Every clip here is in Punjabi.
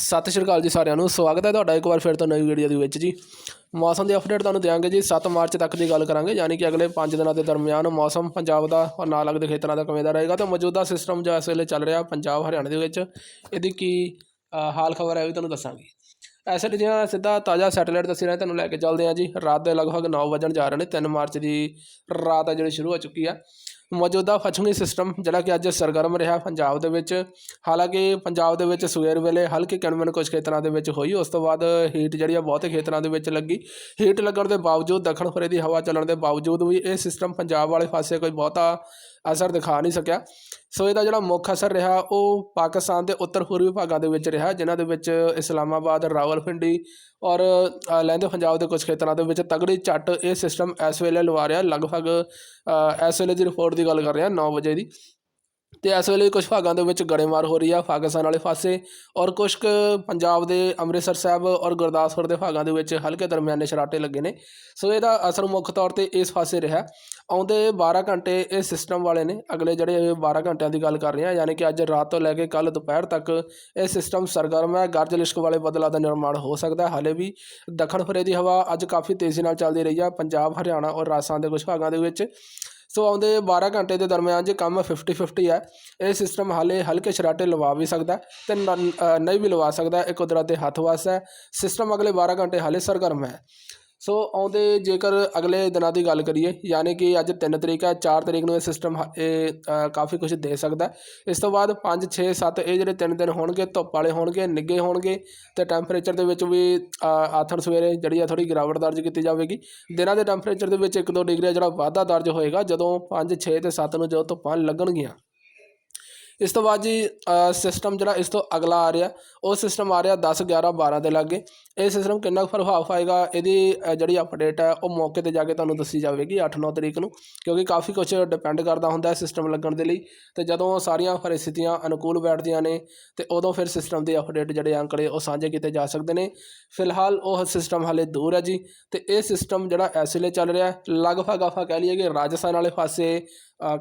ਸਤਿ ਸ਼੍ਰੀ ਅਕਾਲ ਜੀ ਸਾਰਿਆਂ ਨੂੰ, ਸਵਾਗਤ ਹੈ ਤੁਹਾਡਾ ਇੱਕ ਵਾਰ ਫਿਰ ਤੋਂ ਨਵੀਂ ਵੀਡੀਓ ਦੇ ਵਿੱਚ ਜੀ। ਮੌਸਮ ਦੀ ਅਪਡੇਟ ਤੁਹਾਨੂੰ ਦਿਆਂਗੇ ਜੀ 7 ਮਾਰਚ ਤੱਕ ਦੀ ਗੱਲ ਕਰਾਂਗੇ, ਯਾਨੀ ਕਿ ਅਗਲੇ 5 ਦਿਨਾਂ ਦੇ ਦਰਮਿਆਨ ਮੌਸਮ ਪੰਜਾਬ ਦਾ ਔਰ ਨਾਲ ਲੱਗਦੇ ਖੇਤਰਾਂ ਦਾ ਕਿਵੇਂ ਦਾ ਰਹੇਗਾ ਤੇ ਮੌਜੂਦਾ ਸਿਸਟਮ ਜੋ ਇਸ ਵੇਲੇ ਚੱਲ ਰਿਹਾ ਪੰਜਾਬ, ਹਰਿਆਣਾ ਦੇ ਵਿੱਚ, ਇਹਦੀ ਕੀ ਹਾਲ ਖਬਰ ਹੈ ਉਹ ਵੀ ਤੁਹਾਨੂੰ ਦੱਸਾਂਗੇ। ਐਸੇ ਦੀਆਂ ਸਿੱਧਾ ਤਾਜ਼ਾ ਸੈਟੇਲਾਈਟ ਦੱਸੀ ਤੁਹਾਨੂੰ ਲੈ ਕੇ ਚੱਲਦੇ ਹਾਂ ਜੀ। ਰਾਤ ਦੇ ਲਗਭਗ 9 ਵਜਣ ਜਾ ਰਹੇ ਨੇ 3 ਮਾਰਚ ਦੀ ਰਾਤ ਹੈ ਜਿਹੜੀ ਸ਼ੁਰੂ ਹੋ ਚੁੱਕੀ ਆ ਮੌਜੂਦਾ ਪੱਛਮੀ ਸਿਸਟਮ ਜਿਹੜਾ ਕਿ ਅੱਜ ਸਰਗਰਮ ਰਿਹਾ ਪੰਜਾਬ ਦੇ ਵਿੱਚ। ਹਾਲਾਂਕਿ ਪੰਜਾਬ ਦੇ ਵਿੱਚ ਸਵੇਰ ਵੇਲੇ ਹਲਕੀ ਕਿਣਮਣ ਕੁਝ ਖੇਤਰਾਂ ਦੇ ਵਿੱਚ ਹੋਈ, ਉਸ ਤੋਂ ਬਾਅਦ ਹੀਟ ਜਿਹੜੀ ਆ ਬਹੁਤੇ ਖੇਤਰਾਂ ਦੇ ਵਿੱਚ ਲੱਗੀ। ਹੀਟ ਲੱਗਣ ਦੇ ਬਾਵਜੂਦ ਦੱਖਣ ਫਰੇ ਦੀ ਹਵਾ ਚੱਲਣ ਦੇ ਬਾਵਜੂਦ ਵੀ ਇਹ ਸਿਸਟਮ ਪੰਜਾਬ ਵਾਲੇ ਪਾਸੇ ਕੋਈ ਬਹੁਤਾ ਅਸਰ ਦਿਖਾ ਨਹੀਂ ਸਕਿਆ। ਸੋ ਇਹਦਾ ਜਿਹੜਾ ਮੁੱਖ ਅਸਰ ਰਿਹਾ, ਉਹ ਪਾਕਿਸਤਾਨ ਦੇ ਉੱਤਰ ਪੂਰਬੀ ਭਾਗਾਂ ਦੇ ਵਿੱਚ ਰਿਹਾ, ਜਿਨ੍ਹਾਂ ਦੇ ਵਿੱਚ ਇਸਲਾਮਾਬਾਦ, ਰਾਵਲਪਿੰਡੀ ਔਰ ਲਹਿੰਦੇ ਪੰਜਾਬ ਦੇ ਕੁਝ ਖੇਤਰਾਂ ਦੇ ਵਿੱਚ ਤਗੜੀ ਝੱਟ ਇਹ ਸਿਸਟਮ ਇਸ ਵੇਲੇ ਲਵਾ ਰਿਹਾ। ਲਗਭਗ ਇਸ ਵੇਲੇ ਦੀ ਰਿਪੋਰਟ ਦੀ ਗੱਲ ਕਰ ਰਿਹਾ 9 ਵਜੇ ਦੀ। ਤੇ ਇਸ ਵੇਲੇ ਕੁਝ ਭਾਗਾਂ ਦੇ ਵਿੱਚ ਗੜੇਮਾਰ ਹੋ ਰਹੀ ਆ, ਪਾਕਿਸਤਾਨ ਵਾਲੇ ਪਾਸੇ ਔਰ ਕੁਝ ਕੁ ਪੰਜਾਬ ਦੇ ਅੰਮ੍ਰਿਤਸਰ ਸਾਹਿਬ ਔਰ ਗੁਰਦਾਸਪੁਰ ਦੇ ਭਾਗਾਂ ਦੇ ਵਿੱਚ ਹਲਕੇ ਦਰਮਿਆਨੇ ਸ਼ਰਾਟੇ ਲੱਗੇ ਨੇ। ਸੋ ਇਹਦਾ ਅਸਰ ਮੁੱਖ ਤੌਰ ਤੇ ਇਸ ਪਾਸੇ ਰਿਹਾ। ਆਉਂਦੇ 12 ਘੰਟੇ ਇਹ ਸਿਸਟਮ ਵਾਲੇ ਨੇ। ਅਗਲੇ ਜਿਹੜੇ 12 ਘੰਟਿਆਂ ਦੀ ਗੱਲ ਕਰ ਰਹੇ ਹਾਂ ਯਾਨੀ ਕਿ ਅੱਜ ਰਾਤ ਤੋਂ ਲੈ ਕੇ ਕੱਲ ਦੁਪਹਿਰ ਤੱਕ ਇਹ ਸਿਸਟਮ ਸਰਗਰਮ ਹੈ। ਗਰਜ ਲਿਸ਼ਕ ਵਾਲੇ ਬੱਦਲਾਂ ਦਾ ਨਿਰਮਾਣ ਹੋ ਸਕਦਾ ਹੈ। ਹਾਲੇ ਵੀ ਦੱਖਣ ਫਰੇ ਦੀ ਹਵਾ ਅੱਜ ਕਾਫੀ ਤੇਜ਼ੀ ਨਾਲ ਚੱਲਦੀ ਰਹੀ ਆ। ਪੰਜਾਬ, ਹਰਿਆਣਾ ਔਰ ਰਾਜਸਥਾਨ ਦੇ ਕੁਝ ਭਾਗਾਂ ਦੇ ਵਿੱਚ। ਸੋ ਆਉਂਦੇ 12 ਘੰਟੇ ਦੇ ਦਰਮਿਆਨ ਜੇ ਕੰਮ 50 50 ਹੈ, ਇਹ ਸਿਸਟਮ ਹਾਲੇ ਹਲਕੇ ਸ਼ਰਾਟੇ ਲਵਾ ਵੀ ਸਕਦਾ ਹੈ ਤੇ ਨ- ਨਹੀਂ ਵੀ ਲਵਾ ਸਕਦਾ। ਇਹ ਕੁਦਰਤ ਦੇ ਹੱਥ ਵੱਸ ਹੈ। ਸਿਸਟਮ ਅਗਲੇ 12 ਘੰਟੇ ਹਾਲੇ ਸਰਗਰਮ ਹੈ। ਸੋ ਆਉਂਦੇ ਜੇਕਰ ਅਗਲੇ ਦਿਨਾਂ ਦੀ ਗੱਲ ਕਰੀਏ ਯਾਨੀ ਕਿ ਅੱਜ 3 ਤਰੀਕ ਹੈ 4 ਤਰੀਕ ਨੂੰ ਇਹ ਸਿਸਟਮ ਹ- ਇਹ ਅ, ਕਾਫੀ ਕੁਝ ਦੇ ਸਕਦਾ ਹੈ। ਇਸ ਤੋਂ ਬਾਅਦ 5 6 7 ਇਹ ਜਿਹੜੇ ਤਿੰਨ ਦਿਨ ਹੋਣਗੇ ਧੁੱਪ ਵਾਲੇ ਹੋਣਗੇ ਨਿੱਘੇ ਹੋਣਗੇ ਤੇ ਟੈਂਪਰੇਚਰ ਦੇ ਵਿੱਚ ਵੀ ਅ, ਆਥਣ ਸਵੇਰੇ ਜਿਹੜੀ ਆ ਥੋੜੀ ਗਿਰਾਵਟ ਦਰਜ ਕੀਤੀ ਜਾਵੇਗੀ ਦਿਨਾਂ ਦੇ ਟੈਂਪਰੇਚਰ ਦੇ ਵਿੱਚ 1-2 ਡਿਗਰੀ ਜਿਹੜਾ ਵਾਧਾ ਦਰਜ ਹੋਏਗਾ ਜਦੋਂ 5 6 ਤੇ 7 ਨੂੰ ਜਦੋਂ ਧੁੱਪਾਂ ਲੱਗਣਗੀਆਂ ਇਸ ਤੋਂ ਬਾਅਦ ਜੀ ਸਿਸਟਮ ਜਿਹੜਾ ਇਸ ਤੋਂ ਅਗਲਾ ਆ ਰਿਹਾ, ਉਹ ਸਿਸਟਮ ਆ ਰਿਹਾ 10 11 12 ਦੇ ਲਾਗੇ। ਇਹ ਸਿਸਟਮ ਕਿੰਨਾ ਕੁ ਪ੍ਰਭਾਵ ਪਾਏਗਾ, ਇਹਦੀ ਜਿਹੜੀ ਅਪਡੇਟ ਹੈ, ਉਹ ਮੌਕੇ ਤੇ ਜਾ ਕੇ ਤੁਹਾਨੂੰ ਦੱਸੀ ਜਾਵੇਗੀ 8-9 ਤਰੀਕ ਨੂੰ, ਕਿਉਂਕਿ ਕਾਫੀ ਕੁਝ ਡਿਪੈਂਡ ਕਰਦਾ ਹੁੰਦਾ ਹੈ ਸਿਸਟਮ ਲੱਗਣ ਦੇ ਲਈ। ਤੇ ਜਦੋਂ ਸਾਰੀਆਂ ਪਰਿਸਥਿਤੀਆਂ ਅਨੁਕੂਲ ਬੈਠਦੀਆਂ ਨੇ, ਤੇ ਉਦੋਂ ਫਿਰ ਸਿਸਟਮ ਦੇ ਅਪਡੇਟ ਜਿਹੜੇ ਅੰਕੜੇ, ਉਹ ਸਾਂਝੇ ਕੀਤੇ ਜਾ ਸਕਦੇ ਨੇ। ਫਿਲਹਾਲ ਉਹ ਸਿਸਟਮ ਹਾਲੇ ਦੂਰ ਹੈ ਜੀ, ਤੇ ਇਹ ਸਿਸਟਮ ਜਿਹੜਾ ਇਸ ਵੇਲੇ ਚੱਲ ਰਿਹਾ, ਲਗਭਗ ਆਪਾਂ ਕਹਿ ਲਈਏ ਕਿ ਰਾਜਸਥਾਨ ਵਾਲੇ ਪਾਸੇ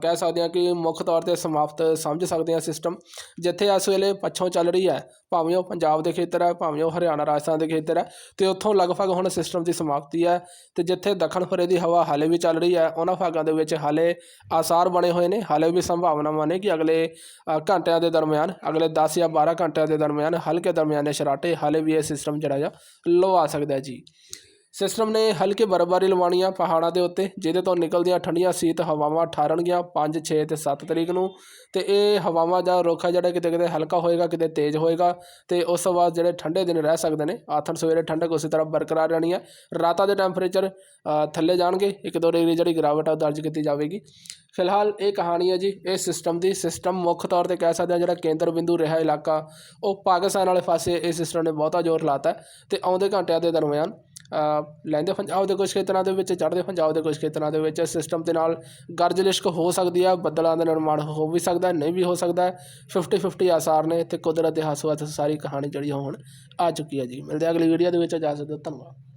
ਕਹਿ ਸਕਦੇ ਹਾਂ ਕਿ ਮੁੱਖ ਤੌਰ ਤੇ ਸਮਾਪਤ ਸਮਝ ਸਕਦੇ ਹਾਂ ਸਿਸਟਮ ਜਿੱਥੇ ਇਸ ਵੇਲੇ ਪੱਛੋਂ ਚੱਲ ਰਹੀ ਹੈ, ਭਾਵੇਂ ਉਹ ਪੰਜਾਬ ਦੇ ਖੇਤਰ ਹੈ, ਭਾਵੇਂ ਉਹ ਹਰਿਆਣਾ, ਰਾਜਸਥਾਨ ਦੇ ਖੇਤਰ ਹੈ, ਤੇ ਉੱਥੋਂ ਲਗਭਗ ਹੁਣ ਸਿਸਟਮ ਦੀ ਸਮਾਪਤੀ ਹੈ। ਤੇ ਜਿੱਥੇ ਦੱਖਣ ਫਰੇ ਦੀ ਹਵਾ ਹਾਲੇ ਵੀ ਚੱਲ ਰਹੀ ਹੈ, ਉਹਨਾਂ ਭਾਗਾਂ ਦੇ ਵਿੱਚ ਹਾਲੇ ਆਸਾਰ ਬਣੇ ਹੋਏ ਨੇ। ਹਾਲੇ ਵੀ ਸੰਭਾਵਨਾਵਾਂ ਨੇ ਕਿ ਅਗਲੇ ਘੰਟਿਆਂ ਦੇ ਦਰਮਿਆਨ, ਅਗਲੇ 10 ਜਾਂ 12 ਘੰਟਿਆਂ ਦੇ ਦਰਮਿਆਨ, ਹਲਕੇ ਦਰਮਿਆਨੇ ਸ਼ਰਾਟੇ ਹਾਲੇ ਵੀ ਇਹ ਸਿਸਟਮ ਜਿਹੜਾ ਆ, ਲਵਾ ਸਕਦਾ ਜੀ। ਸਿਸਟਮ ਨੇ ਹਲਕੀ ਬਰਫ਼ਬਾਰੀ ਲਵਾਉਣੀ ਆ ਪਹਾੜਾਂ ਦੇ ਉੱਤੇ, ਜਿਹਦੇ ਤੋਂ ਨਿਕਲਦੀਆਂ ਠੰਡੀਆਂ ਸੀਤ ਹਵਾਵਾਂ ਠਾਰਨਗੀਆਂ 5 6 ਤੇ 7 ਤਰੀਕ ਨੂੰ। ਤੇ ਇਹ ਹਵਾਵਾਂ ਦਾ ਰੁੱਖ ਆ ਜਿਹੜਾ ਕਿਤੇ ਕਿਤੇ ਹਲਕਾ ਹੋਏਗਾ, ਕਿਤੇ ਤੇਜ਼ ਹੋਏਗਾ। ਤੇ ਉਸ ਤੋਂ ਬਾਅਦ ਜਿਹੜੇ ਠੰਡੇ ਦਿਨ ਰਹਿ ਸਕਦੇ ਨੇ, ਆਥਣ ਸਵੇਰੇ ਠੰਡਕ ਉਸੇ ਤਰ੍ਹਾਂ ਬਰਕਰਾਰ ਰਹਿਣੀ ਹੈ ਰਾਤਾਂ ਦੇ ਟੈਂਪਰੇਚਰ ਥੱਲੇ ਜਾਣਗੇ 1-2 ਡਿਗਰੀ ਜਿਹੜੀ ਗਿਰਾਵਟ ਆ ਉਹ ਦਰਜ ਕੀਤੀ ਜਾਵੇਗੀ। ਫਿਲਹਾਲ ਇਹ ਕਹਾਣੀ ਹੈ ਜੀ, ਇਹ ਸਿਸਟਮ ਦੀ ਸਿਸਟਮ ਮੁੱਖ ਤੌਰ ਤੇ ਕਹਿ ਸਕਦੇ ਹਾਂ ਜਿਹੜਾ ਕੇਂਦਰ ਬਿੰਦੂ ਰਿਹਾ ਇਲਾਕਾ, ਉਹ ਪਾਕਿਸਤਾਨ ਵਾਲੇ ਪਾਸੇ ਇਹ ਸਿਸਟਮ ਨੇ ਬਹੁਤਾ ਜ਼ੋਰ ਲਾਤਾ। ਹੈ ਤੇ ਆਉਂਦੇ ਘੰਟਿਆਂ ਦੇ ਦਰਮਿਆਨ ਲਹਿੰਦੇ ਪੰਜਾਬ ਦੇ ਕੁਝ ਖੇਤਰਾਂ ਦੇ ਵਿੱਚ, ਚੜ੍ਹਦੇ ਪੰਜਾਬ ਦੇ ਕੁਝ ਖੇਤਰਾਂ ਦੇ ਵਿੱਚ ਸਿਸਟਮ ਦੇ ਨਾਲ ਗਰਜ ਲਿਸ਼ਕ ਹੋ ਸਕਦੀ ਆ, ਬੱਦਲਾਂ ਦਾ ਨਿਰਮਾਣ ਹੋ ਵੀ ਸਕਦਾ, ਨਹੀਂ ਵੀ ਹੋ ਸਕਦਾ 50 50 ਆਸਾਰ ਨੇ ਤੇ ਕੁਦਰਤ ਦੇ ਹੱਥ ਸਾਰੀ ਕਹਾਣੀ ਜਿਹੜੀ ਹੁਣ ਆ ਚੁੱਕੀ ਹੈ ਜੀ। ਮਿਲਦੇ ਹਾਂ ਅਗਲੀ ਵੀਡੀਓ ਦੇ ਵਿੱਚ ਜਾ ਸਕਦੇ ਹੋ ਧੰਨਵਾਦ।